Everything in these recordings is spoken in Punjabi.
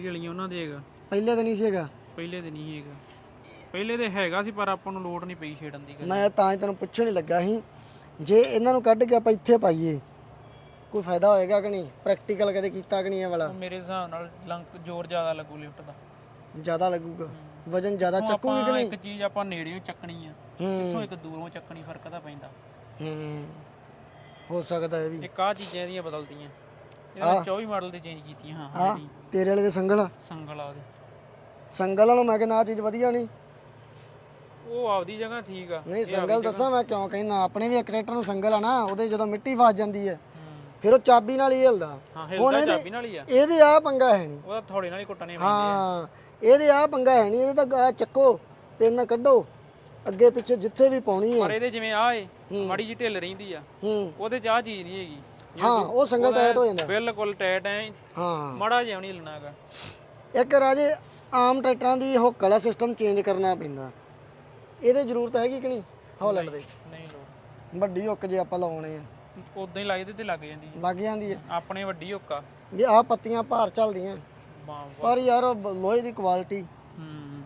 ਵਾਲੀਆਂ ਉਹਨਾਂ ਦੇ ਹੈਗਾ? ਪਹਿਲੇ ਤਾਂ ਨਹੀਂ ਸੀ ਹੈਗਾ। ਪਹਿਲੇ ਤੇ ਨਹੀਂ ਹੈਗਾ। ਪਹਿਲੇ ਤੇ ਹੈਗਾ ਸੀ ਪਰ ਆਪਾਂ ਨੂੰ ਲੋੜ ਨਹੀਂ ਪਈ ਛੇੜਨ ਦੀ ਕਦੇ। ਮੈਂ ਤਾਂ ਹੀ ਤੈਨੂੰ ਪੁੱਛਣ ਹੀ ਲੱਗਾ ਸੀ ਜੇ ਇਹਨਾਂ ਨੂੰ ਕੱਢ ਕੇ ਆਪਾਂ ਇੱਥੇ ਪਾਈਏ ਕੋਈ ਫਾਇਦਾ ਹੋਏਗਾ ਕਿ ਨਹੀਂ? ਪ੍ਰੈਕਟੀਕਲ ਕਦੇ ਕੀਤਾ ਕਿ ਨਹੀਂ ਇਹ ਵਾਲਾ? ਮੇਰੇ ਹਿਸਾਬ ਨਾਲ ਲੰਕ ਜ਼ੋਰ ਜ਼ਿਆਦਾ ਲੱਗੂ ਲਿਫਟ ਦਾ। ਜ਼ਿਆਦਾ ਲੱਗੂਗਾ। ਵਜਨ ਜ਼ਿਆਦਾ ਹੁਣ ਚੱਕੂਗੀ ਕਿ ਆਪਾਂ ਨਹੀਂ? ਇੱਕ ਚੀਜ਼ ਆਪਾਂ ਨੇੜਿਓਂ ਚੱਕਣੀ ਆ। ਹੂੰ। ਇੱਕ ਦੂਰੋਂ ਚੱਕਣੀ ਫ਼ਰਕ ਤਾਂ ਪੈਂਦਾ। ਹੂੰ। ਹੋ ਸਕਦਾ ਇਹ ਵੀ। ਇੱਕ ਆ ਚੀਜ਼ਾਂ ਇਹਦੀਆਂ ਬਦਲਤੀਆਂ ਇਹਦਾ 24 ਮਾਡਲ ਤੇ ਚੇਂਜ ਕੀਤੀਆਂ ਹਾਂ ਆ ਜਿਹੜੀ ਤੇਰੇ ਵਾਲੇ ਦੇ ਸੰਗਲ ਆ। ਸੰਗਲ ਆ ਉਹਦੇ। ਸੰਗਲ ਨਾਲੋਂ ਮੈਂ ਕਹਿੰਦਾ ਆ ਚੀਜ਼ ਵਧੀਆ ਨਹੀਂ। ਉਹ ਆਪਦੀ ਜਗ੍ਹਾ ਠੀਕ ਆ। ਨਹੀਂ ਸੰਗਲ ਦੱਸਾਂ ਮੈਂ ਕਿਉਂ ਕਹਿੰਦਾ ਆਪਣੇ ਵੀ ਇੱਕ ਟਰੈਕਟਰ ਨੂੰ ਸੰਗਲ ਆ ਨਾ ਉਹਦੇ ਜਦੋਂ ਮਿੱਟੀ ਫਸ ਜਾਂਦੀ ਹੈ ਹੂੰ। ਫਿਰ ਉਹ ਚਾਬੀ ਨਾਲ ਹੀ ਹਿਲਦਾ। ਹਾਂ ਹੁਣ ਹਿਲਦਾ ਇਹਦੇ- ਚਾਬੀ ਨਾਲ ਹੀ ਆ। ਇਹਦੇ ਆ ਪੰਗਾ ਹੈ ਨਹੀਂ। ਉਹਦਾ ਥੋੜੇ ਨਾਲ ਹੀ ਕੁੱਟਣੇ ਪੈਂਦੇ ਹਾਂ ਇਹਦੇ ਆ ਪੰਗਾ ਹੈ ਨਹੀਂ ਇਹਦੇ ਤਾਂ ਗਾ ਚੱਕੋ ਪਿੰਨ ਕੱਢੋ ਅੱਗੇ ਪਿੱਛੇ ਜਿੱਥੇ ਵੀ ਪਾਉਣੀ ਪਰ ਹੈ ਇਹਦੇ ਜਿਵੇਂ ਆ ਏ ਮਾੜੀ ਜੀ ਢਿੱਲ ਰਹਿੰਦੀ ਆ ਹੂੰ। ਉਹਦੇ ਚ ਆ ਚੀਜ਼ ਨਹੀਂ ਹੈਗੀ। ਹਾਂ ਉਹ ਸੰਗਲ ਟਾਈਟ ਹੋ ਜਾਂਦਾ। ਬਿਲਕੁਲ ਟਾਈਟ ਐ। ਹਾਂ। ਮਾੜਾ ਜਿਹਾ ਨਹੀਂ ਹਿਲਣਾ ਹੈਗਾ। ਇੱਕ ਰਾਜੇ ਆਮ ਟਰੈਕਟਰਾਂ ਦੀ ਹੁੱਕ ਵਾਲਾ ਸਿਸਟਮ ਚੇਂਜ ਕਰਨਾ ਪੈਂਦਾ। ਇਹਦੇ ਜ਼ਰੂਰਤ ਹੈਗੀ ਕਿ ਨਹੀਂ? ਹੌਲੈਂਡ ਦੇ। ਨਹੀਂ ਲੋੜ। ਵੱਡੀ ਹੁੱਕ ਜੇ ਆਪਾਂ ਲਾਉਣੇ ਆ। ਉਦਾਂ ਹੀ ਲੱਗਦੇ ਤੇ ਲੱਗ ਜਾਂਦੀ ਹੈ। ਲੱਗ ਜਾਂਦੀ ਹੈ। ਆਪਣੇ ਵੱਡੀ ਹੁੱਕਾ ਵੀ ਆਹ ਪੱਤੀਆਂ ਭਾਰ ਚੱਲਦੀਆਂ। ਪਰ ਯਾਰ ਲੋਹੇ ਦੀ ਕੁਆਲਿਟੀ ਹੂੰ।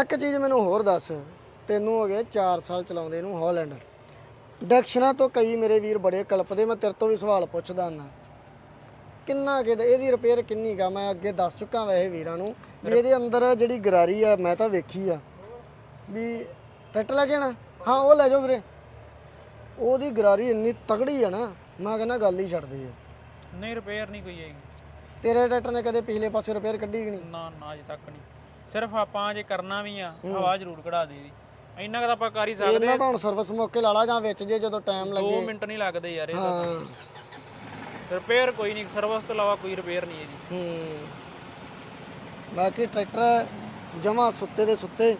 ਇੱਕ ਚੀਜ਼ ਮੈਨੂੰ ਹੋਰ ਦੱਸ। ਤੈਨੂੰ ਹੋ ਗਏ 4 ਸਾਲ ਚਲਾਉਂਦੇ ਨੂੰ ਹਾਲੈਂਡ ਡੈਕਸ਼ਨਾਂ ਤੋਂ ਕਈ ਮੇਰੇ ਵੀਰ ਬੜੇ ਕਲਪਦੇ ਮੈਂ ਤੇਰੇ ਤੋਂ ਵੀ ਸਵਾਲ ਪੁੱਛਦਾ ਨਾ ਕਿੰਨਾ ਕਿ ਇਹਦੀ ਰਿਪੇਅਰ ਕਿੰਨੀ ਗਾ ਮੈਂ ਅੱਗੇ ਦੱਸ ਚੁੱਕਾ ਵੈਸੇ ਵੀਰਾਂ ਨੂੰ ਵੀ ਇਹਦੇ ਅੰਦਰ ਜਿਹੜੀ ਗਰਾਰੀ ਆ ਮੈਂ ਤਾਂ ਵੇਖੀ ਆ। ਵੀ ਟਰੈਕਟਰ ਲੈ ਕੇ ਆਣਾ ਹਾਂ ਉਹ ਲੈ ਜਾਓ ਵੀਰੇ। ਉਹਦੀ ਗਰਾਰੀ ਇੰਨੀ ਤਗੜੀ ਆ ਨਾ ਮੈਂ ਕਹਿੰਦਾ ਗੱਲ ਹੀ ਛੱਡ ਦੇ ਨਹੀਂ ਰਿਪੇਅਰ ਨਹੀਂ ਕੋਈ ਹੈਗੀ। ਤੇਰੇ ਟਰੈਕਟਰ ਨੇ ਕਦੇ ਪਿਛਲੇ ਪਾਸੇ ਰਿਪੇਅਰ ਕੱਢੀ ਕਿ ਨਹੀਂ? ਨਾ ਨਾ ਅਜੇ ਤੱਕ ਨਹੀਂ। ਸਿਰਫ ਆਪਾਂ ਜੇ ਕਰਨਾ ਵੀ ਆ ਹਵਾ ਜ਼ਰੂਰ ਕਢਾ ਦੇ ਦੀ ਇੰਨਾ ਕੁ ਤਾਂ ਆਪਾਂ ਕਰ ਹੀ ਸਕਦੇ ਇਹਨਾਂ ਤਾਂ ਹੁਣ ਸਰਵਿਸ ਮੌਕੇ ਲਾ ਲਾ ਜਾਂ ਵਿੱਚ ਜੇ ਜਦੋਂ ਟਾਈਮ ਲੱਗੇ। 2 ਮਿੰਟ ਨਹੀਂ ਲੱਗਦੇ ਯਾਰ ਇਹ ਹਾਂ। ਰਿਪੇਅਰ ਕੋਈ ਨਹੀਂ ਸਰਵਿਸ ਤੋਂ ਇਲਾਵਾ ਕੋਈ ਰਿਪੇਅਰ ਨਹੀਂ ਇਹਦੀ ਹੂੰ। ਬਾਕੀ ਟਰੈਕਟਰ ਜਮਾ ਸੁੱਤੇ ਦੇ ਸੁੱਤੇ।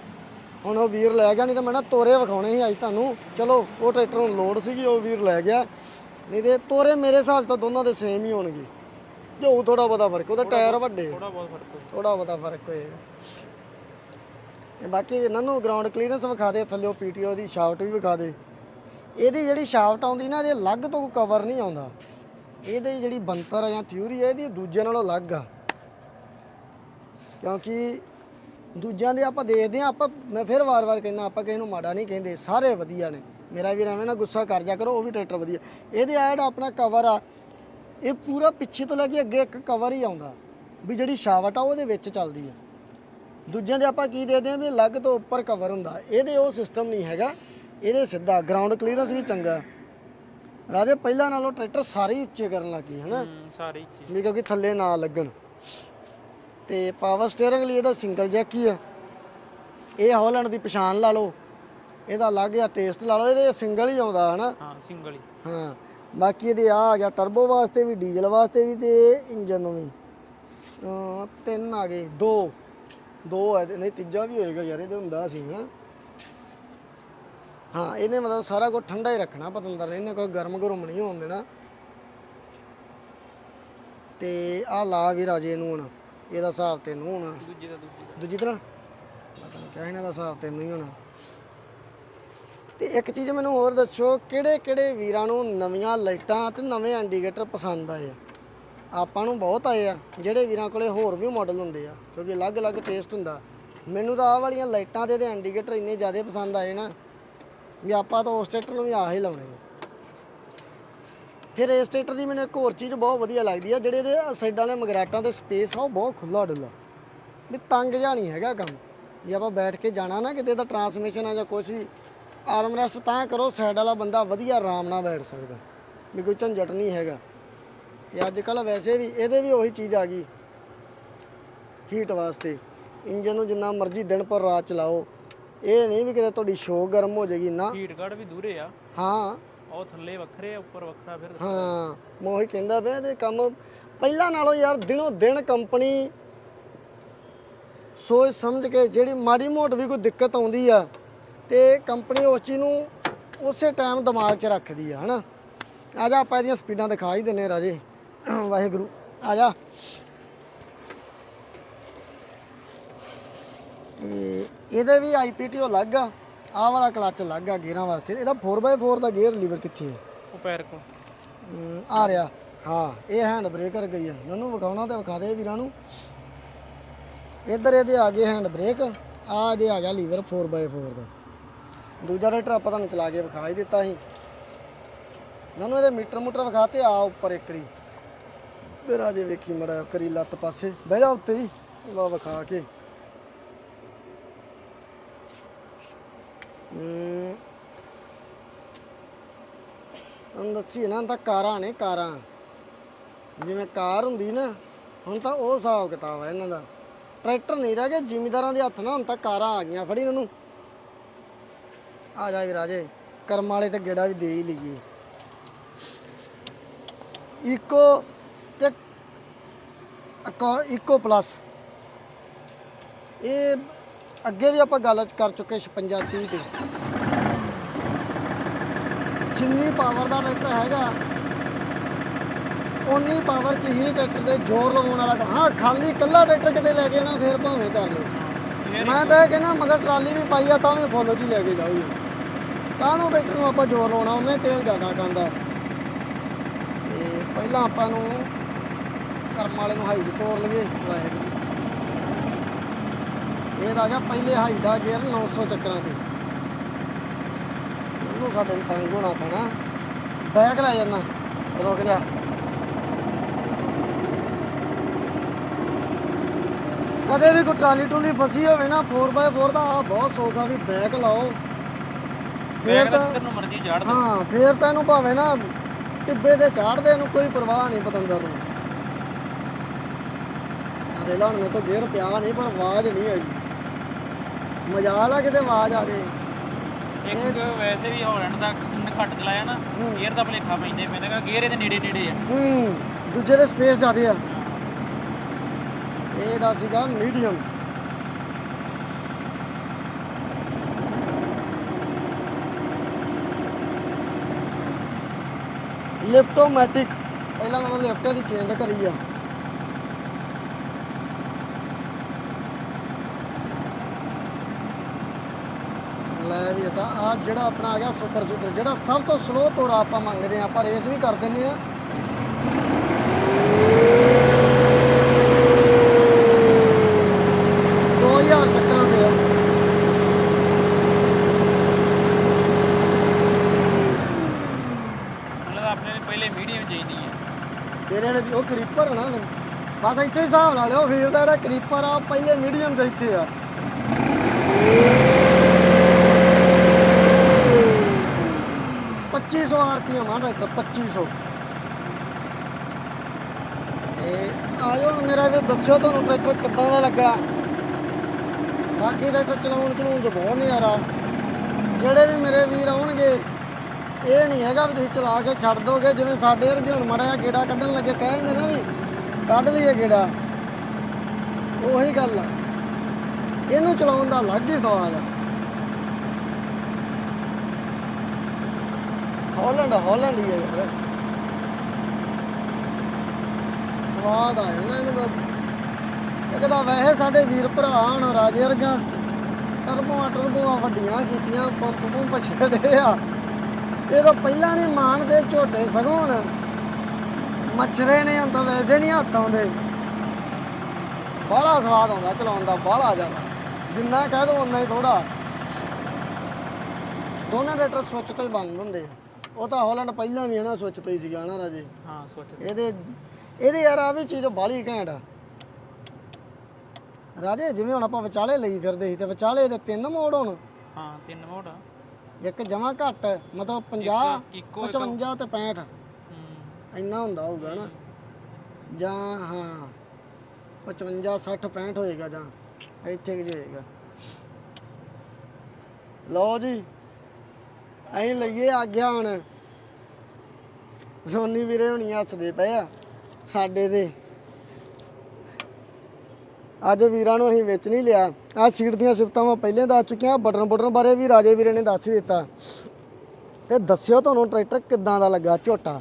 ਹੁਣ ਉਹ ਵੀਰ ਲੈ ਗਿਆ ਨਹੀਂ ਤਾਂ ਮੈਂ ਨਾ ਤੋਰੇ ਵਿਖਾਉਣੇ ਸੀ ਅੱਜ ਤੁਹਾਨੂੰ। ਚਲੋ ਉਹ ਟਰੈਕਟਰ ਨੂੰ ਲੋਡ ਸੀਗੀ ਉਹ ਵੀਰ ਲੈ ਗਿਆ। ਨਹੀਂ ਤੇ ਤੋਰੇ ਮੇਰੇ ਹਿਸਾਬ ਤੋਂ ਦੋਨਾਂ ਦੇ ਸੇਮ ਹੀ ਹੋਣਗੇ। ਜੋ ਥੋੜਾ ਬਹੁਤਾ ਫ਼ਰਕ ਉਹਦਾ ਟਾਇਰ ਵੱਡੇ। ਥੋੜਾ ਬਹੁਤ ਫ਼ਰਕ ਥੋੜਾ ਬਹੁਤਾ ਫ਼ਰਕ ਹੋਏਗਾ। ਤੇ ਬਾਕੀ ਇਹਨਾਂ ਨੂੰ ਗਰਾਊਂਡ ਕਲੀਅਰੈਂਸ ਵਿਖਾ ਦੇ, ਥੱਲੇ ਪੀਟੀਓ ਦੀ ਸ਼ਾਫਟ ਵੀ ਵਿਖਾ ਦੇ। ਇਹਦੀ ਜਿਹੜੀ ਸ਼ਾਫਟ ਆਉਂਦੀ ਨਾ, ਇਹਦੇ ਅਲੱਗ ਤੋਂ ਕਵਰ ਨਹੀਂ ਆਉਂਦਾ। ਇਹਦੀ ਜਿਹੜੀ ਬੰਤਰ ਆ ਜਾਂ ਥਿਊਰੀ ਹੈ ਇਹਦੀ ਦੂਜਿਆਂ ਨਾਲੋਂ ਅਲੱਗ ਆ। ਕਿਉਂਕਿ ਦੂਜਿਆਂ ਦੇ ਆਪਾਂ ਦੇਖਦੇ ਆ ਆਪਾਂ ਮੈਂ ਫਿਰ ਵਾਰ-ਵਾਰ ਕਹਿੰਦਾ, ਆਪਾਂ ਕਿਸੇ ਨੂੰ ਮਾੜਾ ਨਹੀਂ ਕਹਿੰਦੇ, ਸਾਰੇ ਵਧੀਆ ਨੇ। ਮੇਰਾ ਵੀ ਐਵੇਂ ਨਾ ਗੁੱਸਾ ਕਰ ਜਾ ਕਰੋ, ਉਹ ਵੀ ਟਰੈਕਟਰ ਵਧੀਆ। ਇਹਦੇ ਆ ਜਿਹੜਾ ਆਪਣਾ ਕਵਰ ਆ। ਇਹ ਪੂਰਾ ਪਿੱਛੇ ਤੋਂ ਲੈ ਕੇ ਅੱਗੇ ਇੱਕ ਕਵਰ ਹੀ ਆਉਂਦਾ, ਵੀ ਜਿਹੜੀ ਸ਼ਾਵਟ ਆ, ਉਹਦੇ ਵਿੱਚ ਚੱਲਦੀ ਆ। ਦੂਜਿਆਂ ਦੇ ਆਪਾਂ ਕੀ ਦੇਖਦੇ ਆ ਵੀ ਅਲੱਗ ਤੋਂ ਉੱਪਰ ਕਵਰ ਹੁੰਦਾ। ਇਹਦੇ ਉਹ ਸਿਸਟਮ ਨਹੀਂ ਹੈਗਾ। ਇਹਦੇ ਸਿੱਧਾ ਗਰਾਊਂਡ ਕਲੀਅਰੈਂਸ ਵੀ ਚੰਗਾ। ਰਾਜੇ ਪਹਿਲਾਂ ਨਾਲੋਂ ਟਰੈਕਟਰ ਸਾਰੇ ਹੀ ਉੱਚੇ ਕਰਨ ਲੱਗ ਹਨਾ? ਹੂੰ ਸਾਰੇ ਹੀ ਚੀਜ਼ ਵੀ ਕਿਉਂਕਿ ਥੱਲੇ ਨਾ ਲੱਗਣ। ਤੇ ਪਾਵਰ ਸਟੀਅਰਿੰਗ ਲਈ ਇਹਦਾ ਸਿੰਗਲ ਜੈਕ ਹੀ ਆ। ਇਹ ਹਾਲੈਂਡ ਦੀ ਪਛਾਣ ਲਾ ਲਓ। ਇਹਦਾ ਅਲੱਗ ਆ ਟੇਸਟ ਲਾ ਲਓ। ਇਹਦੇ ਸਿੰਗਲ ਹੀ ਆਉਂਦਾ ਹਨਾ? ਹਾਂ ਸਿੰਗਲ ਹੀ। ਹਾਂ। ਬਾਕੀ ਇਹਦੇ ਆ ਆ ਗਿਆ ਟਰਬੋ ਵਾਸਤੇ ਵੀ ਡੀਜ਼ਲ ਵਾਸਤੇ ਵੀ ਤੇ ਇੰਜਨ ਨੂੰ ਵੀ। ਤਿੰਨ ਆ ਗਏ ਦੋ। ਦੋ ਹੈ ਨਹੀਂ ਤੀਜਾ ਵੀ ਹੋਏਗਾ ਯਾਰ ਇਹਦੇ ਹੁੰਦਾ ਸੀ ਨਾ ਹਾਂ ਇਹਨੇ ਮਤਲਬ ਸਾਰਾ ਕੁਝ ਠੰਡਾ ਹੀ ਰੱਖਣਾ ਪਤੰਦਰ ਇਹਨੇ ਕੋਈ ਗਰਮ ਗਰਮ ਨਹੀਂ ਹੋਣ ਦੇਣਾ। ਤੇ ਆ ਲਾ ਵੀ ਰਾਜੇ ਨੂੰ ਹੁਣ ਇਹਦਾ ਹਿਸਾਬ ਤੈਨੂੰ ਹੁਣ। ਦੂਜੇ ਦਾ ਦੂਜੇ ਤਰ੍ਹਾਂ? ਮੈਂ ਤੁਹਾਨੂੰ ਕਿਹਾ ਇਹਨਾਂ ਦਾ ਹਿਸਾਬ ਤੈਨੂੰ ਹੀ ਹੋਣਾ। ਤੇ ਇੱਕ ਚੀਜ਼ ਮੈਨੂੰ ਹੋਰ ਦੱਸੋ ਕਿਹੜੇ ਕਿਹੜੇ ਵੀਰਾਂ ਨੂੰ ਨਵੀਆਂ ਲਾਈਟਾਂ ਤੇ ਨਵੇਂ ਇੰਡੀਕੇਟਰ ਪਸੰਦ ਆਏ? ਆ ਆਪਾਂ ਨੂੰ ਬਹੁਤ ਆਏ ਆ, ਜਿਹੜੇ ਵੀਰਾਂ ਕੋਲੇ ਹੋਰ ਵੀ ਮਾਡਲ ਹੁੰਦੇ ਆ, ਕਿਉਂਕਿ ਅਲੱਗ-ਅਲੱਗ ਟੇਸਟ ਹੁੰਦਾ। ਮੈਨੂੰ ਤਾਂ ਆਹ ਵਾਲੀਆਂ ਲਾਈਟਾਂ ਦੇ ਤੇ ਇੰਡੀਕੇਟਰ ਇੰਨੇ ਜ਼ਿਆਦਾ ਪਸੰਦ ਆਏ ਨਾ, ਵੀ ਆਪਾਂ ਤਾਂ ਉਸ ਟਰੈਕਟਰ ਨੂੰ ਵੀ ਆਹ ਹੀ ਲਾਉਣੇ ਆ। ਫਿਰ ਇਸ ਟਰੈਕਟਰ ਦੀ ਮੈਨੂੰ ਇੱਕ ਹੋਰ ਚੀਜ਼ ਬਹੁਤ ਵਧੀਆ ਲੱਗਦੀ ਆ, ਜਿਹੜੇ ਇਹਦੇ ਸਾਈਡਾਂ ਵਾਲੇ ਮਗਰਾਟਾਂ ਦੇ ਸਪੇਸ ਆ, ਉਹ ਬਹੁਤ ਖੁੱਲਾ ਡੁੱਲਾ ਵੀ ਤੰਗ ਜਿਹਾ ਨਹੀਂ ਹੈਗਾ ਕੰਮ। ਜੇ ਆਪਾਂ ਬੈਠ ਕੇ ਜਾਣਾ ਨਾ ਕਿਤੇ ਤਾਂ ਟਰਾਂਸਮਿਸ਼ਨ ਆ ਜਾਂ ਕੁਝ ਵੀ ਆਰਮ ਰੈਸਟ ਤਾਂ ਕਰੋ ਸਾਈਡ ਵਾਲਾ ਬੰਦਾ ਵਧੀਆ ਆਰਾਮ ਨਾਲ ਬੈਠ ਸਕਦਾ। ਵੀ ਕੋਈ ਝੰਜਟ ਨਹੀਂ ਹੈਗਾ। ਤੇ ਅੱਜ ਕੱਲ ਵੈਸੇ ਵੀ ਇਹਦੇ ਵੀ ਉਹੀ ਚੀਜ਼ ਆ ਗਈ। ਹੀਟ ਵਾਸਤੇ। ਇੰਜਨ ਨੂੰ ਜਿੰਨਾ ਮਰਜ਼ੀ ਦਿਨ ਪਰ ਰਾਤ ਚਲਾਓ। ਇਹ ਨਹੀਂ ਵੀ ਕਿਤੇ ਤੁਹਾਡੀ ਸ਼ੋਅ ਗਰਮ ਹੋ ਜਾਏਗੀ ਨਾ। ਹੀਟ ਗਾਰਡ ਵੀ ਦੂਰੇ ਆ। ਹਾਂ। ਉਹ ਥੱਲੇ ਵੱਖਰੇ ਆ ਉੱਪਰ ਵੱਖਰਾ ਫਿਰ ਹਾਂ। ਮੈਂ ਉਹੀ ਕਹਿੰਦਾ ਪਿਆ ਤੇ ਕੰਮ ਪਹਿਲਾਂ ਨਾਲੋਂ ਯਾਰ ਦਿਨੋਂ ਦਿਨ ਕੰਪਨੀ ਸੋਚ ਸਮਝ ਕੇ ਜਿਹੜੀ ਮਾੜੀ ਮੋਟ ਵੀ ਕੋਈ ਦਿੱਕਤ ਆਉਂਦੀ ਆ ਤੇ ਕੰਪਨੀ ਉਸ ਚੀਜ਼ ਨੂੰ ਉਸੇ ਟਾਈਮ ਦਿਮਾਗ 'ਚ ਰੱਖਦੀ ਆ ਹਨਾ। ਆ ਜਾ ਆਪਾਂ ਇਹਦੀਆਂ ਸਪੀਡਾਂ ਦਿਖਾ ਹੀ ਦਿੰਨੇ ਰਾਜੇ। ਵਾਹਿਗੁਰੂ ਆ ਜਾ। ਇਹਦੇ ਵੀ ਆਈਪੀਟੀਓ ਅਲੱਗ ਆ ਆਹ ਵਾਲਾ ਕਲੱਚ ਅਲੱਗ ਆ ਗੇਅਰਾਂ ਵਾਸਤੇ। ਇਹਦਾ 4x4 ਦਾ ਗੇਅਰ ਲੀਵਰ ਕਿੱਥੇ ਹੈ ਉਹ ਪੈਰ ਕੋਲ। ਹਮ, ਆ ਰਿਹਾ। ਹਾਂ ਇਹ ਹੈਂਡ ਬ੍ਰੇਕਰ ਗਈ ਆ। ਨਨੂੰ ਵਿਖਾਉਣਾ ਤੇ ਵਿਖਾ ਦੇ ਵੀਰਾਂ ਨੂੰ। ਇੱਧਰ ਇਹਦੇ ਆ ਗਏ ਹੈਂਡ ਬ੍ਰੇਕ ਆ ਇਹਦੇ ਆ ਗਿਆ ਲੀਵਰ 4x4 ਦਾ। ਦੂਜਾ ਰੇਟਰ ਆਪਾਂ ਤੁਹਾਨੂੰ ਚਲਾ ਕੇ ਵਿਖਾ ਹੀ ਦਿੱਤਾ ਸੀ। ਇਹਨਾਂ ਨੂੰ ਇਹਦੇ ਮੀਟਰ ਮੂਟਰ ਵਿਖਾਤੇ ਆ ਉੱਪਰ ਇੱਕ ਰੀ ਮੇਰਾ ਵੇਖੀ ਮੜਾ ਕਰੀ ਲੱਤ ਪਾਸੇ। ਬਹਿ ਜਾ ਉੱਤੇ ਹੀ ਵਾ ਵਿਖਾ ਕੇ। ਹਮ ਦੱਸੀ ਨਾ ਤਾਂ ਕਾਰਾਂ ਨੇ ਕਾਰਾਂ। ਜਿਵੇਂ ਕਾਰ ਹੁੰਦੀ ਨਾ, ਹੁਣ ਤਾਂ ਉਹ ਹਿਸਾਬ ਕਿਤਾਬ ਹੈ ਇਹਨਾਂ ਦਾ। ਟਰੈਕਟਰ ਨਹੀਂ ਰਹਿ ਗਏ ਜ਼ਿਮੀਦਾਰਾਂ ਦੇ ਹੱਥ ਨਾ, ਹੁਣ ਤਾਂ ਕਾਰਾਂ ਆ ਗਈਆਂ। ਫੜੀ ਇਹਨੂੰ ਆ ਜਾ ਵੀ ਰਾਜੇ ਕਰਮ ਵਾਲੇ ਤੇ ਗੇੜਾ ਵੀ ਦੇ ਹੀ ਲਈਏ। ਇਕੋ ਅਕਾ- ਇਕੋ ਪਲੱਸ ਇਹ ਅੱਗੇ ਵੀ ਆਪਾਂ ਗੱਲ ਕਰ ਚੁੱਕੇ 56 30 ਤੇ ਜਿੰਨੀ ਪਾਵਰ ਦਾ ਟਰੈਕਟਰ ਹੈਗਾ ਉਨੀ ਪਾਵਰ ਚ ਹੀ ਟਰੈਕਟਰ ਦੇ ਜ਼ੋਰ ਲਗਾਉਣ ਵਾਲਾ ਕੰਮ। ਹਾਂ ਖਾਲੀ ਇਕੱਲਾ ਟਰੈਕਟਰ ਕਿਤੇ ਲੈ ਕੇ ਨਾ ਫੇਰ ਭਾਵੇਂ ਕਰ ਲਓ। ਮੈਂ ਤਾਂ ਇਹ ਕਹਿੰਦਾ ਮਗਰ ਟਰਾਲੀ ਵੀ ਪਾਈ ਆ ਤਾਂ ਵੀ ਫੁੱਲ ਜੀ ਲੈ ਕੇ ਜਾਊਗੀ। ਕਾਹਨੂੰ ਟਰੈਕਟਰ ਨੂੰ ਆਪਾਂ ਜ਼ੋਰ ਲਾਉਣਾ? ਉਹਨੇ ਤੇਲ ਜ਼ਿਆਦਾ ਖਾਂਦਾ। ਤੇ ਪਹਿਲਾਂ ਆਪਾਂ ਨੂੰ ਕਰਮ ਵਾਲੇ ਨੂੰ ਹਾਈ ਤੋਰ ਲਈਏ। ਵਾਹਿਗੁਰੂ ਇਹ ਗਿਆ ਪਹਿਲੇ ਹਾਈ ਦਾ ਗੇਅਰ 900 ਚੱਕਰਾਂ ਤੇ। ਉਹਨੂੰ ਸਾਡੇ ਨੂੰ ਤੰਗ ਹੋਣਾ ਪੈਣਾ। ਬੈਕ ਲੈ ਜਾਂਦਾ ਰੁਕ ਜਾ। ਕਦੇ ਵੀ ਕੋਈ ਟਰਾਲੀ ਟੂਲੀ ਫਸੀ ਹੋਵੇ ਨਾ 4x4 ਦਾ ਆ ਬਹੁਤ ਸੌਖਾ ਵੀ ਬੈਕ ਲਾਓ। ਫੇਰ ਤਾਂ ਜਿੱਧਰ ਨੂੰ ਮਰਜ਼ੀ ਦੋ। ਹਾਂ ਫੇਰ ਤਾਂ ਇਹਨੂੰ ਭਾਵੇਂ ਨਾ ਟਿੱਬੇ ਤੇ ਚਾੜਦੇ ਨੂੰ ਕੋਈ ਪਰਵਾਹ ਨਹੀਂ ਪਤੰਦਰ ਨੂੰ। ਅਰੇ ਲਾਉਣ ਨੂੰ ਤਾਂ ਗੇਰ ਪਿਆ ਨਹੀਂ ਪਰ ਆਵਾਜ਼ ਨਹੀਂ ਆਈ। ਮਜਾਲ ਆ ਕਿਤੇ ਆਵਾਜ਼ ਆ ਜੇ। ਇੱਕ ਵੈਸੇ ਵੀ ਹਾਲੈਂਡ ਦਾ ਘੱਟ ਚਲਾਇਆ ਨਾ। ਗੇਅਰ ਦਾ ਭਲੇਖਾ ਪੈਂਦੇ ਪੈਂਦਾ ਕਿ ਗੇਅਰ ਇਹਦੇ ਨੇੜੇ ਨੇੜੇ ਆ। ਹੂੰ ਦੂਜੇ ਦੇ ਸਪੇਸ ਜ਼ਿਆਦੇ ਆ। ਇਹਦਾ ਸੀਗਾ ਮੀਡੀਅਮ ਲਿਫਟੋਮੈਟਿਕ ਪਹਿਲਾਂ ਮੈਂ ਲਿਫਟਾਂ ਦੀ ਚੇਂਜ ਕਰੀ ਆ ਲੈ ਵੀ ਤਾਂ ਆ ਜਿਹੜਾ ਆਪਣਾ ਆ ਗਿਆ ਸੁਪਰ ਸੁਪਰ ਜਿਹੜਾ ਸਭ ਤੋਂ ਸਲੋ ਤੋਰਾ ਆਪਾਂ ਮੰਗਦੇ ਆ ਆਪਾਂ ਰੇਸ ਵੀ ਕਰ ਦਿੰਦੇ ਆ। ਨੇ ਉਹ ਕਰੀਪਰ ਫਿਰ ਬਸ ਇੱਥੇ ਹੀ ਹਿਸਾਬ ਲਾ ਲਿਓ ਫੀਲ ਦਾ ਜਿਹੜਾ ਕਰੀਪਰ ਆ ਪਹਿਲੇ ਮੀਡੀਅਮ ਚ ਇੱਥੇ ਆ। ਪੱਚੀ ਸੌ ਆਰਪੀਐਮ ਆ ਟਰੈਕਟਰ 2500 ਇਹ ਆਇਓ ਮੇਰਾ ਵੀ ਦੱਸਿਓ ਤੁਹਾਨੂੰ ਟਰੈਕਟਰ ਕਿੱਦਾਂ ਦਾ ਲੱਗਾ ਬਾਕੀ ਟਰੈਕਟਰ ਚਲਾਉਣ ਚਲਾਉਣ ਚ ਬਹੁਤ ਨਜ਼ਾਰਾ ਜਿਹੜੇ ਵੀ ਮੇਰੇ ਵੀਰ ਆਉਣਗੇ ਇਹ ਨਹੀਂ ਹੈਗਾ ਵੀ ਤੁਸੀਂ ਚਲਾ ਕੇ ਛੱਡ ਦੋਗੇ ਜਿਵੇਂ ਸਾਡੇ ਵਰਗੇ ਹੁਣ ਮੜਾ ਜਿਹਾ ਗੇੜਾ ਕੱਢਣ ਲੱਗੇ ਕਹਿ ਦਿੰਦੇ ਨਾ ਵੀ ਕੱਢ ਲਈਏ ਗੇੜਾ ਉਹੀ ਗੱਲ ਆ ਇਹਨੂੰ ਚਲਾਉਣ ਦਾ ਅਲੱਗ ਹੀ ਸਵਾਦ ਆ ਹਾਲੈਂਡ ਹਾਲੈਂਡ ਹੀ ਆ ਯਾਰ। ਸਵਾਦ ਆ ਜਾਂਦਾ ਇਹਨੂੰ ਤਾਂ। ਇੱਕ ਤਾਂ ਵੈਸੇ ਸਾਡੇ ਵੀਰ ਭਰਾ ਹਣ ਰਾਜੇ ਵਰਗਾ। ਟਰਬੋਆਂ ਟਰਬੋਆਂ ਵੱਡੀਆਂ ਕੀਤੀਆਂ ਪੰਪ ਪੰਪ ਛੜੇ ਆ। ਇਹ ਤਾਂ ਪਹਿਲਾਂ ਨਹੀਂ ਮਾਣਦੇ ਝੋਟੇ ਸਗੋਂ ਮੱਛਰੇ ਨੇ ਹੁੰਦਾ ਵੈਸੇ ਨਹੀਂ ਹੱਥ ਆਉਂਦੇ। ਬਾਹਲਾ ਸਵਾਦ ਆਉਂਦਾ, ਚਲਾਉਣ ਦਾ ਬਾਹਲਾ ਜ਼ਿਆਦਾ। ਜਿੰਨਾ ਕਹਿ ਦੋ ਉਨਾ ਹੀ ਥੋੜਾ ਦੋਨੇ ਰੇਟਰ ਸੁੱਚ ਤੋਂ ਹੀ ਬੰਦ ਹੁੰਦੇ ਆ। ਉਹ ਤਾਂ ਹਾਲੈਂਡ ਪਹਿਲਾਂ ਵੀ ਹੈ ਨਾ ਸੁੱਚ ਤੋਂ ਹੀ ਸੀਗਾ ਨਾ ਰਾਜੇ। ਹਾਂ ਸੋਚ ਇਹਦੇ ਇਹਦੇ ਯਾਰ ਆ ਵੀ ਚੀਜ਼ ਬਾਹਲੀ ਘੈਂਟ ਆ। ਰਾਜੇ ਜਿਵੇਂ ਹੁਣ ਆਪਾਂ ਵਿਚਾਲੇ ਲਈ ਫਿਰਦੇ ਸੀ ਤੇ ਵਿਚਾਲੇ ਦੇ ਤਿੰਨ ਮੋੜ ਹੋਣ। ਹਾਂ ਤਿੰਨ ਮੋੜ ਆ। ਇੱਕ ਜਮਾ ਘੱਟ ਮਤਲਬ 50 ਇੱਕੋ 55 ਤੇ। 65 ਹੂੰ। ਇੰਨਾ ਹੁੰਦਾ ਹੋਊਗਾ ਨਾ। ਜਾਂ ਹਾਂ 55 60 65 ਹੋਏਗਾ ਜਾਂ ਇੱਥੇ ਕਿ ਹੋਏਗਾ। ਲਓ ਜੀ ਅਸੀਂ ਲਈਏ ਆਗਿਆ ਹੁਣ। ਸੋਨੀ ਵੀਰੇ ਹੁਣੀ ਹੱਸਦੇ ਪਏ ਆ ਸਾਡੇ ਤੇ। ਅੱਜ ਵੀਰਾਂ ਨੂੰ ਅਸੀਂ ਵਿੱਚ ਨਹੀਂ ਲਿਆ। ਆ ਸੀਟ ਦੀਆਂ ਸਿਫਤਾਂ ਮੈਂ ਪਹਿਲੇ ਦੱਸ ਚੁੱਕਿਆ, ਬਟਨ ਬਟਨ ਬਾਰੇ ਵੀ ਰਾਜੇ ਵੀਰੇ ਨੇ ਦੱਸ ਹੀ ਦਿੱਤਾ। ਤੇ ਦੱਸਿਓ ਤੁਹਾਨੂੰ ਟਰੈਕਟਰ ਕਿੱਦਾਂ ਦਾ ਲੱਗਾ ਝੋਟਾ?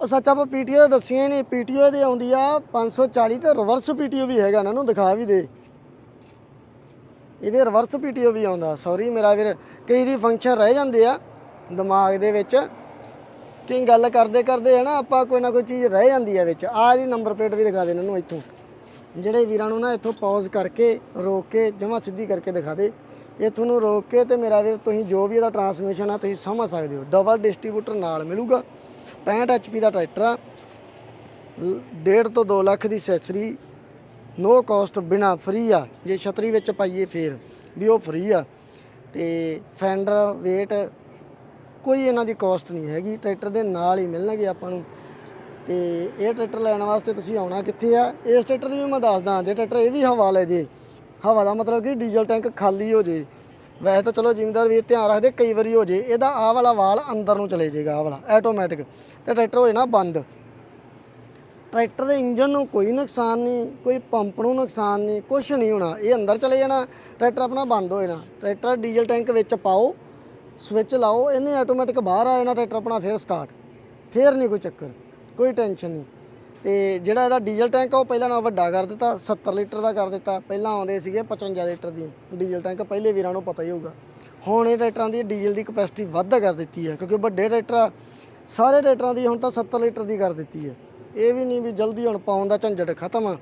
ਉਹ ਸੱਚ ਆਪਾਂ ਪੀਟੀਓ ਦੱਸੀਆਂ ਹੀ ਨਹੀਂ, ਪੀਟੀਓ ਦੀ ਆਉਂਦੀ ਆ 540 ਤੇ ਰਿਵਰਸ ਪੀਟੀਓ ਵੀ ਹੈਗਾ, ਇਹਨਾਂ ਨੂੰ ਦਿਖਾ ਵੀ ਦੇ। ਇਹਦੇ ਰਿਵਰਸ ਪੀਟੀਓ ਵੀ ਆਉਂਦਾ ਸੌਰੀ ਮੇਰਾ ਵੀਰ, ਕਈ ਦੀ ਫੰਕਸ਼ਨ ਰਹਿ ਜਾਂਦੇ ਆ ਦਿਮਾਗ ਦੇ ਵਿੱਚ ਕਿ ਗੱਲ ਕਰਦੇ ਕਰਦੇ ਹੈ ਨਾ ਆਪਾਂ ਕੋਈ ਨਾ ਕੋਈ ਚੀਜ਼ ਰਹਿ ਜਾਂਦੀ ਹੈ ਵਿੱਚ। ਆਹ ਦੀ ਨੰਬਰ ਪਲੇਟ ਵੀ ਦਿਖਾ ਦੇ ਇਹਨਾਂ ਨੂੰ ਇੱਥੋਂ। ਜਿਹੜੇ ਵੀਰਾਂ ਨੂੰ ਨਾ ਇੱਥੋਂ ਪੌਜ਼ ਕਰਕੇ, ਰੋਕ ਕੇ, ਜਮਾ ਸਿੱਧੀ ਕਰਕੇ ਦਿਖਾ ਦੇ। ਇੱਥੋਂ ਨੂੰ ਰੋਕ ਕੇ ਤੇ ਮੇਰਾ ਵੀਰ, ਤੁਸੀਂ ਜੋ ਵੀ ਇਹਦਾ ਟਰਾਂਸਮਿਸ਼ਨ ਆ, ਤੁਸੀਂ ਸਮਝ ਸਕਦੇ ਹੋ। ਡਬਲ ਡਿਸਟ੍ਰੀਬਿਊਟਰ ਨਾਲ ਮਿਲੂਗਾ। 65 HP ਦਾ ਟਰੈਕਟਰ ਆ। ਲ- ਡੇਢ ਤੋਂ 2 ਲੱਖ ਦੀ ਸੈਸਰੀ ਨੋ ਕਾਸਟ ਬਿਨਾ ਫ੍ਰੀ ਆ। ਜੇ ਛਤਰੀ ਵਿੱਚ ਪਾਈਏ ਫੇਰ ਵੀ ਉਹ ਫ੍ਰੀ ਆ। ਤੇ ਫੈਂਡਰ ਵੇਟ ਕੋਈ ਇਹਨਾਂ ਦੀ ਕਾਸਟ ਨਹੀਂ ਹੈਗੀ। ਟਰੈਕਟਰ ਦੇ ਨਾਲ ਹੀ ਮਿਲਣਗੇ ਆਪਾਂ ਨੂੰ। ਤੇ ਇਹ ਟਰੈਕਟਰ ਲੈਣ ਵਾਸਤੇ ਤੁਸੀਂ ਆਉਣਾ ਕਿੱਥੇ ਆ? ਇਸ ਟਰੈਕਟਰ ਦੀ ਵੀ ਮੈਂ ਦੱਸਦਾ ਜੇ ਟਰੈਕਟਰ ਇਹ ਵੀ ਹਵਾ ਲੈ ਜੇ। ਹਵਾ ਦਾ ਮਤਲਬ ਕਿ ਡੀਜ਼ਲ ਟੈਂਕ ਖਾਲੀ ਹੋ ਜੇ। ਵੈਸੇ ਤਾਂ ਚਲੋ ਜ਼ਿਮੀਂਦਾਰ ਵੀ ਧਿਆਨ ਰੱਖਦੇ, ਕਈ ਵਾਰੀ ਹੋ ਜੇ। ਇਹਦਾ ਆਹ ਵਾਲਾ ਵਾਲ ਅੰਦਰ ਨੂੰ ਚਲੇ ਜਾਏਗਾ ਆਹ ਵਾਲਾ। ਆਟੋਮੈਟਿਕ ਤੇ ਟਰੈਕਟਰ ਹੋ ਜਾਣਾ ਬੰਦ। ਟਰੈਕਟਰ ਦੇ ਇੰਜਨ ਨੂੰ ਕੋਈ ਨੁਕਸਾਨ ਨਹੀਂ ਕੋਈ ਪੰਪ ਨੂੰ ਨੁਕਸਾਨ ਨਹੀਂ ਕੁਝ ਨਹੀਂ ਹੋਣਾ। ਇਹ ਅੰਦਰ ਚਲੇ ਜਾਣਾ ਟਰੈਕਟਰ ਆਪਣਾ ਬੰਦ ਹੋ ਜਾਣਾ। ਟਰੈਕਟਰ ਡੀਜ਼ਲ ਟੈਂਕ ਵਿੱਚ ਪਾਓ ਸਵਿਚ ਲਾਓ ਇਹਨੇ ਆਟੋਮੈਟਿਕ ਬਾਹਰ ਆ ਜਾਣਾ ਟਰੈਕਟਰ ਆਪਣਾ ਫੇਰ ਸਟਾਰਟ। ਫੇਰ ਨਹੀਂ ਕੋਈ ਚੱਕਰ ਕੋਈ ਟੈਨਸ਼ਨ ਨਹੀਂ। ਤੇ ਜਿਹੜਾ ਇਹਦਾ ਡੀਜ਼ਲ ਟੈਂਕ ਆ ਉਹ ਪਹਿਲਾਂ ਨਾਲ ਵੱਡਾ ਕਰ ਦਿੱਤਾ 70 ਲੀਟਰ ਦਾ ਕਰ ਦਿੱਤਾ। ਪਹਿਲਾਂ ਆਉਂਦੇ ਸੀਗੇ 55 ਲੀਟਰ ਦੀ। ਡੀਜ਼ਲ ਟੈਂਕ ਪਹਿਲੇ ਵੀਰਾਂ ਨੂੰ ਪਤਾ ਹੀ ਹੋਊਗਾ। ਹੁਣ ਇਹ ਟਰੈਕਟਰਾਂ ਦੀ ਡੀਜ਼ਲ ਦੀ ਕਪੈਸਿਟੀ ਵੱਧ ਕਰ ਦਿੱਤੀ ਹੈ ਕਿਉਂਕਿ ਵੱਡੇ ਟਰੈਕਟਰ ਆ, ਸਾਰੇ ਟਰੈਕਟਰਾਂ ਦੀ ਹੁਣ ਤਾਂ 70 ਲੀਟਰ ਦੀ ਕਰ ਦਿੱਤੀ ਹੈ। ਇਹ ਵੀ ਨਹੀਂ ਵੀ ਜਲਦੀ ਹੁਣ ਪਾਉਣ ਦਾ ਝੰਜਟ ਖਤਮ। ਆ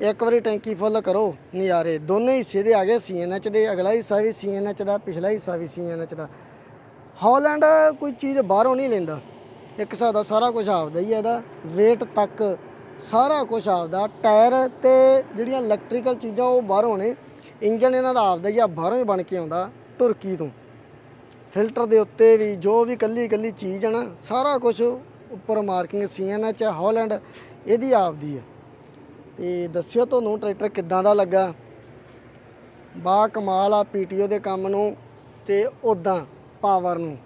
ਇੱਕ ਵਾਰੀ ਟੈਂਕੀ ਫੁੱਲ ਕਰੋ ਨਜ਼ਾਰੇ। ਦੋਨੇ ਹਿੱਸੇ ਦੇ ਆ ਗਏ ਸੀਐਨਐਚ ਦੇ, ਅਗਲਾ ਹਿੱਸਾ ਵੀ ਸੀਐਨਐਚ ਦਾ, ਪਿਛਲਾ ਹਿੱਸਾ ਵੀ ਸੀਐਨਐਚ ਦਾ। ਹਾਲੈਂਡ ਕੋਈ ਚੀਜ਼ ਬਾਹਰੋਂ ਨਹੀਂ ਲੈਂਦਾ। ਇੱਕ ਹਿਸਾਬ ਦਾ ਸਾਰਾ ਕੁਝ ਆਪਦਾ ਹੀ ਹੈ ਇਹਦਾ। weight ਤੱਕ ਸਾਰਾ ਕੁਝ ਆਪਦਾ। ਟਾਇਰ ਤੇ ਜਿਹੜੀਆਂ ਇਲੈਕਟ੍ਰੀਕਲ ਚੀਜ਼ਾਂ ਉਹ ਬਾਹਰੋਂ ਨੇ। ਇੰਜਨ ਇਹਨਾਂ ਦਾ ਆਪਦਾ ਹੀ ਆ, ਬਾਹਰੋਂ ਹੀ ਬਣ ਕੇ ਆਉਂਦਾ ਤੁਰਕੀ ਤੋਂ। ਫਿਲਟਰ ਦੇ ਉੱਤੇ ਵੀ ਜੋ ਵੀ ਕੱਲੀ ਕੱਲੀ ਚੀਜ਼ ਹੈ ਨਾ, ਸਾਰਾ ਕੁਝ ਉੱਪਰ ਮਾਰਕਿੰਗ ਸੀਐਨਐਚ ਹਾਲੈਂਡ, ਇਹਦੀ ਆਪਦੀ ਹੈ। ਤੇ ਦੱਸਿਓ ਤੁਹਾਨੂੰ ਟਰੈਕਟਰ ਕਿੱਦਾਂ ਦਾ ਲੱਗਾ? ਬਾ ਕਮਾਲ ਆ ਪੀਟੀਓ ਦੇ ਕੰਮ ਨੂੰ ਤੇ ਉਦਾਂ ਪਾਵਰ ਨੂੰ।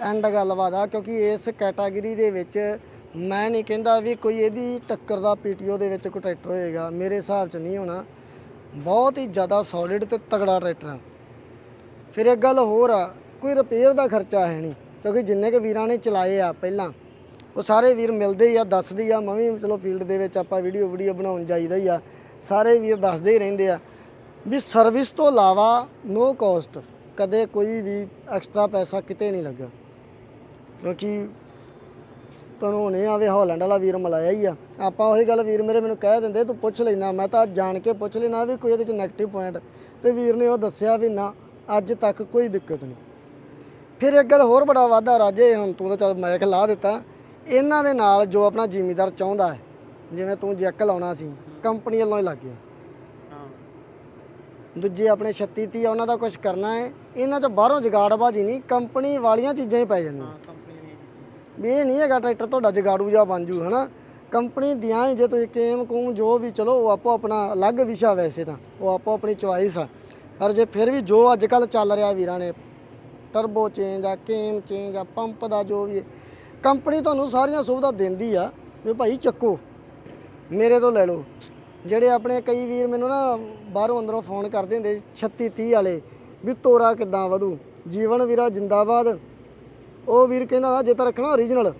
ਐਂਡ ਗੱਲਬਾਤ ਆ ਕਿਉਂਕਿ ਇਸ ਕੈਟਾਗਰੀ ਦੇ ਵਿੱਚ ਮੈਂ ਨਹੀਂ ਕਹਿੰਦਾ ਵੀ ਕੋਈ ਇਹਦੀ ਟੱਕਰ ਦਾ ਪੀਟੀਓ ਦੇ ਵਿੱਚ ਕੋਈ ਟਰੈਕਟਰ ਹੋਏਗਾ, ਮੇਰੇ ਹਿਸਾਬ 'ਚ ਨਹੀਂ ਹੋਣਾ। ਬਹੁਤ ਹੀ ਜ਼ਿਆਦਾ ਸੋਲਿਡ ਤੇ ਤਗੜਾ ਟਰੈਕਟਰ ਆ। ਫਿਰ ਇੱਕ ਗੱਲ ਹੋਰ ਆ, ਕੋਈ ਰਿਪੇਅਰ ਦਾ ਖਰਚਾ ਹੈ ਨਹੀਂ। ਕਿਉਂਕਿ ਜਿੰਨੇ ਕੇ ਵੀਰਾਂ ਨੇ ਚਲਾਏ ਆ ਪਹਿਲਾਂ, ਉਹ ਸਾਰੇ ਵੀਰ ਮਿਲਦੇ ਹੀ ਆ, ਦੱਸਦੇ ਹੀ ਆ, ਮੈਂ ਵੀ ਚਲੋ ਫੀਲਡ ਦੇ ਵਿੱਚ ਆਪਾਂ ਵੀਡੀਓ ਵੀਡੀਓ ਬਣਾਉਣ ਜਾਈਦਾ ਹੀ ਆ, ਸਾਰੇ ਵੀਰ ਦੱਸਦੇ ਹੀ ਰਹਿੰਦੇ ਆ ਵੀ ਸਰਵਿਸ ਤੋਂ ਇਲਾਵਾ ਨੋ ਕਾਸਟ ਕਦੇ ਕੋਈ ਵੀ ਐਕਸਟਰਾ ਪੈਸਾ ਕਿਤੇ ਨਹੀਂ ਲੱਗਾ ਕਿਉਂਕਿ ਤੁਹਾਨੂੰ ਹੁਣੇ ਆਵੇ ਹਾਲੈਂਡ ਵਾਲਾ ਵੀਰ ਮਲਾਇਆ ਹੀ ਆ। ਆਪਾਂ ਉਹੀ ਗੱਲ ਵੀਰ ਮੇਰੇ ਮੈਨੂੰ ਕਹਿ ਦਿੰਦੇ, ਤੂੰ ਪੁੱਛ ਲੈਣਾ, ਮੈਂ ਤਾਂ ਜਾਣ ਕੇ ਪੁੱਛ ਲੈਣਾ ਵੀ ਕੋਈ ਇਹਦੇ ਚ ਨੈਗੇਟਿਵ ਪੁਆਇੰਟ ਤੇ ਵੀਰ ਨੇ ਉਹ ਦੱਸਿਆ ਵੀ ਨਾ, ਅੱਜ ਤੱਕ ਕੋਈ ਦਿੱਕਤ ਨਹੀਂ। ਫਿਰ ਇੱਕ ਗੱਲ ਹੋਰ ਬੜਾ ਵਾਧਾ ਰਾਜੇ ਹੁਣ ਤੂੰ ਤਾਂ ਚੱਲ ਮਾਈਕ ਲਾ ਦਿੱਤਾ। ਇਹਨਾਂ ਦੇ ਨਾਲ ਜੋ ਆਪਣਾ ਜ਼ਿਮੀਦਾਰ ਚਾਹੁੰਦਾ ਹੈ ਜਿਵੇਂ ਤੂੰ ਜੈਕ ਲਾਉਣਾ ਸੀ ਕੰਪਨੀ ਵੱਲੋਂ ਹੀ ਲੱਗ ਗਿਆ। ਹਾਂ। ਦੂਜੇ ਆਪਣੇ 36 30 ਆ ਉਹਨਾਂ ਦਾ ਕੁਝ ਕਰਨਾ ਹੈ ਇਹਨਾਂ ਚ ਬਾਹਰੋਂ ਜਗਾੜਬਾਜੀ ਨਹੀਂ ਕੰਪਨੀ ਵਾਲੀਆਂ ਚੀਜ਼ਾਂ ਹੀ ਪੈ ਜਾਂਦੀਆਂ। ਹਾਂ ਕੰਪਨੀ ਦੀ ਵੀ ਇਹ ਨਹੀਂ ਹੈਗਾ ਟਰੈਕਟਰ ਤੁਹਾਡਾ ਜਗਾੜੂ ਜਾਂ ਬਣ ਜੂ ਹਨਾ? ਕੰਪਨੀ ਦੀਆਂ ਹੀ ਜੇ ਤੁਸੀਂ ਕੇਮ ਕੂਮ ਜੋ ਵੀ ਚਲੋ ਉਹ ਆਪੋ ਆਪਣਾ ਅਲੱਗ ਵਿਸ਼ਾ ਵੈਸੇ ਤਾਂ ਉਹ ਆਪੋ ਆਪਣੀ ਚੁਆਇਸ ਆ। ਪਰ ਜੇ ਫਿਰ ਵੀ ਜੋ ਅੱਜ ਕੱਲ ਚੱਲ ਰਿਹਾ ਵੀਰਾਂ ਨੇ ਟਰਬੋ ਚੇਂਜ ਆ ਕੇਮ ਚੇਂਜ ਆ ਪੰਪ ਦਾ ਜੋ ਵੀ ਕੰਪਨੀ ਤੁਹਾਨੂੰ ਸਾਰੀਆਂ ਸੁਵਿਧਾ ਦਿੰਦੀ ਆ, ਵੀ ਭਾਈ ਚੱਕੋ, ਮੇਰੇ ਤੋਂ ਲੈ ਲਓ। ਜਿਹੜੇ ਆਪਣੇ ਕਈ ਵੀਰ ਮੈਨੂੰ ਨਾ ਬਾਹਰੋਂ ਅੰਦਰੋਂ ਫੋਨ ਕਰਦੇ ਹੁੰਦੇ 36 30 ਵਾਲੇ, ਵੀ ਤੋਰਾ ਕਿੱਦਾਂ ਵਧੂ? ਜੀਵਨ ਵੀਰਾ ਜਿੰਦਾਬਾਦ। ਉਹ ਵੀਰ ਕਹਿੰਦਾ ਜੇ ਤਾਂ ਰੱਖਣਾ ਓਰੀਜਨਲ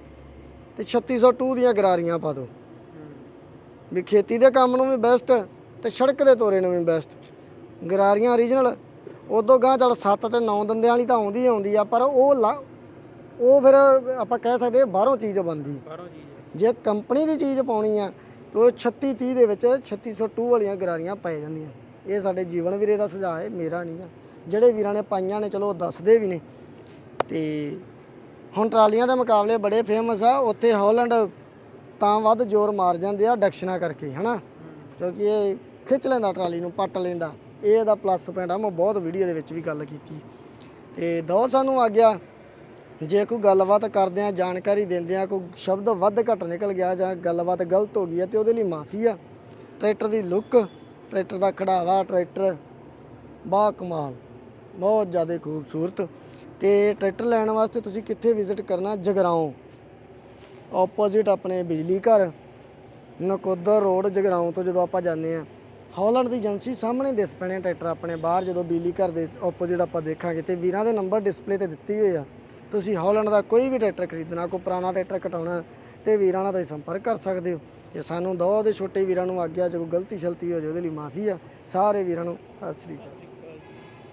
ਤੇ 3602 ਦੀਆਂ ਗਰਾਰੀਆਂ ਪਾ ਦਿਓ। ਵੀ ਖੇਤੀ ਦੇ ਕੰਮ ਨੂੰ ਵੀ ਬੈਸਟ ਤੇ ਸੜਕ ਦੇ ਤੋਰੇ ਨੂੰ ਵੀ ਬੈਸਟ ਗਰਾਰੀਆਂ ਓਰੀਜਨਲ ਉਦੋਂ ਗਾਂ ਚਲ 7 ਤੇ 9 ਦੰਦਿਆਂ ਵਾਲੀ ਤਾਂ ਆਉਂਦੀ ਆਉਂਦੀ ਆ ਪਰ ਉਹ ਲਾ- ਉਹ ਫਿਰ ਆਪਾਂ ਕਹਿ ਸਕਦੇ ਹਾਂ ਬਾਹਰੋਂ ਚੀਜ਼ ਬੰਦੀ ਬਾਹਰੋਂ ਚੀਜ਼ ਜੇ ਕੰਪਨੀ ਦੀ ਚੀਜ਼ ਪਾਉਣੀ ਆ ਤਾਂ ਉਹ 36 30 ਦੇ ਵਿੱਚ 3602 ਵਾਲੀਆਂ ਗਰਾਰੀਆਂ ਪੈ ਜਾਂਦੀਆਂ। ਇਹ ਸਾਡੇ ਜੀਵਨ ਵੀਰੇ ਦਾ ਸੁਝਾਅ ਹੈ ਮੇਰਾ ਨਹੀਂ ਆ। ਜਿਹੜੇ ਵੀਰਾਂ ਨੇ ਪਾਈਆਂ ਨੇ ਚਲੋ ਉਹ ਦੱਸਦੇ ਵੀ ਨੇ। ਤੇ ਹੁਣ ਟਰਾਲੀਆਂ ਦੇ ਮੁਕਾਬਲੇ ਬੜੇ ਫੇਮਸ ਆ ਉੱਥੇ ਹਾਲੈਂਡ ਤਾਂ ਵੱਧ ਜ਼ੋਰ ਮਾਰ ਜਾਂਦੇ ਆ ਡਕਸ਼ਨਾਂ ਕਰਕੇ ਹਨਾ? ਕਿਉਂਕਿ ਇਹ ਖਿੱਚ ਲੈਂਦਾ ਟਰਾਲੀ ਨੂੰ ਪੱਟ ਲੈਂਦਾ। ਇਹ ਇਹਦਾ ਪਲੱਸ ਪੁਆਇੰਟ ਆ, ਮੈਂ ਬਹੁਤ ਵੀਡੀਓ ਦੇ ਵਿੱਚ ਵੀ ਗੱਲ ਕੀਤੀ। ਤੇ ਦੋ ਸਾਨੂੰ ਆ ਗਿਆ। ਜੇ ਕੋਈ ਗੱਲਬਾਤ ਕਰਦੇ ਆ, ਜਾਣਕਾਰੀ ਦਿੰਦੇ ਆ, ਕੋਈ ਸ਼ਬਦ ਵੱਧ ਘੱਟ ਨਿਕਲ ਗਿਆ ਜਾਂ ਗੱਲਬਾਤ ਗਲਤ ਹੋ ਗਈ ਹੈ ਤੇ ਉਹਦੇ ਲਈ ਮਾਫੀ ਆ। ਟਰੈਕਟਰ ਦੀ ਲੁੱਕ ਟਰੈਕਟਰ ਦਾ ਖੜਾਵਾ ਟਰੈਕਟਰ ਬਾ ਕਮਾਲ, ਬਹੁਤ ਜ਼ਿਆਦਾ ਖੂਬਸੂਰਤ। ਤੇ ਟਰੈਕਟਰ ਲੈਣ ਵਾਸਤੇ ਤੁਸੀਂ ਕਿੱਥੇ ਵਿਜ਼ਿਟ ਕਰਨਾ? ਜਗਰਾਉਂ। ਆਪੋਜ਼ਿਟ ਆਪਣੇ ਬਿਜਲੀ ਘਰ, ਨਕੋਦਰ ਰੋਡ ਜਗਰਾਉਂ ਤੋਂ ਜਦੋਂ ਆਪਾਂ ਜਾਂਦੇ ਆ। ਹਾਲੈਂਡ ਦੀ ਏਜੰਸੀ ਸਾਹਮਣੇ ਦਿਸ ਪੈਣੇ ਆ ਟਰੈਕਟਰ ਆਪਣੇ ਬਾਹਰ, ਜਦੋਂ ਬਿਜਲੀ ਘਰ ਦੇ ਆਪੋਜ਼ਿਟ ਆਪਾਂ ਦੇਖਾਂਗੇ ਤੇ ਵੀਰਾਂ ਦੇ ਨੰਬਰ ਡਿਸਪਲੇ ਤੇ ਦਿੱਤੇ ਹੋਏ ਆ। ਤੁਸੀਂ ਹਾਲੈਂਡ ਦਾ ਕੋਈ ਵੀ ਟਰੈਕਟਰ ਖਰੀਦਣਾ, ਕੋਈ ਪੁਰਾਣਾ ਟਰੈਕਟਰ ਘਟਾਉਣਾ ਤੇ ਵੀਰਾਂ ਨਾਲ ਤੁਸੀਂ ਸੰਪਰਕ ਕਰ ਸਕਦੇ ਹੋ। ਜੇ ਸਾਨੂੰ ਦੋ ਦੇ ਛੋਟੇ ਵੀਰਾਂ ਨੂੰ ਆਗਿਆ, ਜੇ ਕੋਈ ਗਲਤੀ ਸ਼ਲਤੀ ਹੋ ਜਾਵੇ ਉਹਦੇ ਲਈ ਮਾਫੀ ਆ। ਸਾਰੇ ਵੀਰਾਂ ਨੂੰ ਸਤਿ ਸ੍ਰੀ ਅਕਾਲ।